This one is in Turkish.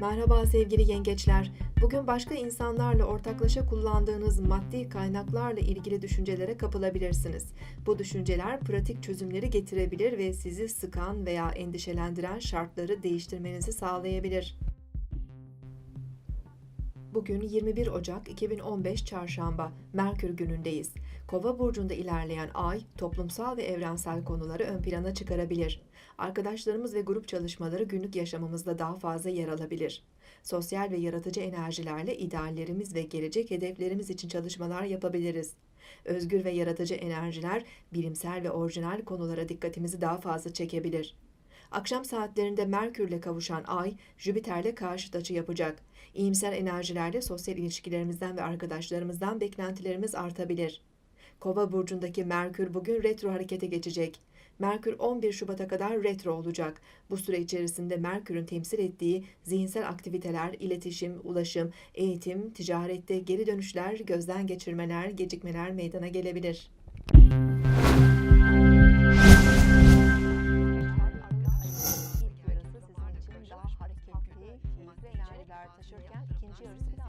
Merhaba sevgili yengeçler. Bugün başka insanlarla ortaklaşa kullandığınız maddi kaynaklarla ilgili düşüncelere kapılabilirsiniz. Bu düşünceler pratik çözümleri getirebilir ve sizi sıkan veya endişelendiren şartları değiştirmenizi sağlayabilir. Bugün 21 Ocak 2015 Çarşamba, Merkür günündeyiz. Kova burcunda ilerleyen ay, toplumsal ve evrensel konuları ön plana çıkarabilir. Arkadaşlarımız ve grup çalışmaları günlük yaşamımızda daha fazla yer alabilir. Sosyal ve yaratıcı enerjilerle ideallerimiz ve gelecek hedeflerimiz için çalışmalar yapabiliriz. Özgür ve yaratıcı enerjiler, bilimsel ve orijinal konulara dikkatimizi daha fazla çekebilir. Akşam saatlerinde Merkürle kavuşan Ay, Jüpiter'le karşıt açı yapacak. İyimser enerjilerle sosyal ilişkilerimizden ve arkadaşlarımızdan beklentilerimiz artabilir. Kova burcundaki Merkür bugün retro harekete geçecek. Merkür 11 Şubat'a kadar retro olacak. Bu süre içerisinde Merkür'ün temsil ettiği zihinsel aktiviteler, iletişim, ulaşım, eğitim, ticarette geri dönüşler, gözden geçirmeler, gecikmeler meydana gelebilir. Ukraynalılar taşırken ikinci yarısı da